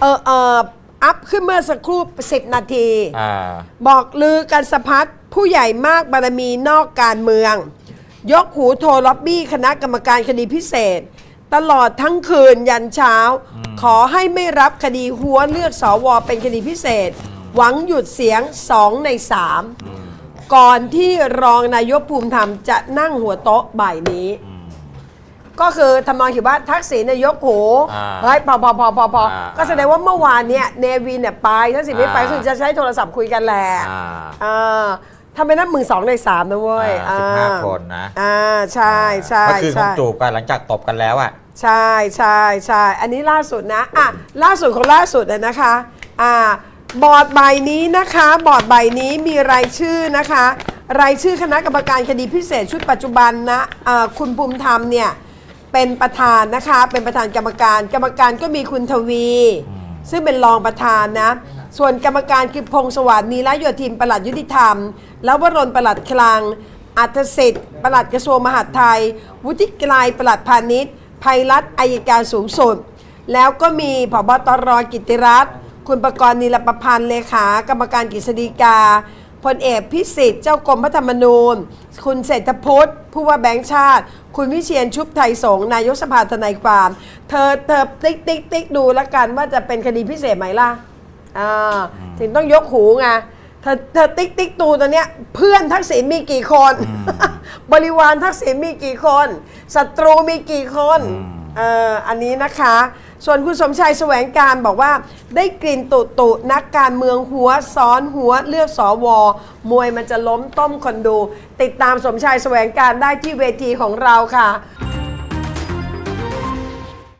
เออเอออัพขึ้นเมื่อสักครู่สิบนาที อ่า บอกลือกันสะพัดผู้ใหญ่มากบารมีนอกการเมือง ยกหูโทรล็อบบี้คณะกรรมการคดีพิเศษ ตลอดทั้งคืนยันเช้า ขอให้ไม่รับคดีหัวเลือกสวเป็นคดีพิเศษ หวังหยุดเสียงสองในสามก่อนที่รองนายกภูมิธรรมจะนั่งหัวโต๊ะบ่ายนี้ ก็คือทำนองคือว่าทักษิณนายกหูอ่าเฮ้ยพอพอพอพอพออ่าก็แสดงว่าเมื่อวานเนี่ยเนวินเนี่ยไปทักษิณไม่ไปอ่าคือจะใช้โทรศัพท์คุยกันแหละอ่า อ่าทำไมนับมึงสองในสามนะเว้ยอ่าสิบห้าคนนะ อ่าใช่ใช่เมื่อคืนคใช่งจูบกันหลังจากตบกันแล้วอะ ใช่ใช่ใช่อันนี้ล่าสุดนะอะล่าสุดของล่าสุดเลยนะคะอ่าบอร์ดใบนี้นะคะ บอร์ดใบนี้มีรายชื่อนะคะ รายชื่อคณะกรรมการคดีพิเศษชุดปัจจุบันนะอ่าคุณภูมิธรรมเนี่ย เป็นประธานนะคะ เป็นประธานกรรมการ กรรมการก็มีคุณทวี ซึ่งเป็นรองประธานนะ ส่วนกรรมการคือพงศวัสดิ์นีละโยธินปลัดยุติธรรม แล้ววรนปลัดคลัง อัธสิทธิ์ปลัดกระทรวงมหาดไทย วุฒิไกรายปลัดพาณิชย์ภัยรัฐอายการสูงสุด แล้วก็มีผบตรกิติรัตน์คุณประกรณ์นิรประพันธ์เลขากรรมการกฤษฎีกา พลเอกพิสิทธิ์เจ้ากรมพระธรรมนูญ คุณเศรษฐพุทธผู้ว่าแบงค์ชาติ คุณวิเชียนชุบไทยสงฆ์นายกสภาทนายความ เธอเธอติ๊กติ๊กติ๊กดูแล้วกันว่าจะเป็นคดีพิเศษไหมล่ะอ่าถึงต้องยกหูไงเธอเธอติ๊กติ๊กตูตัวเนี้ยเพื่อนทักษิณมีกี่คน บริวารทักษิณมีกี่คนศัตรูมีกี่คนอืม เอออันนี้นะคะ ส่วนคุณสมชัยแสวงการบอกว่า ได้กลิ่นตุตุนักการเมืองหัวซ้อนหัวเลือกสอวอมวยมันจะล้มต้มคนดู ติดตามสมชัยแสวงการได้ที่เวทีของเราค่ะ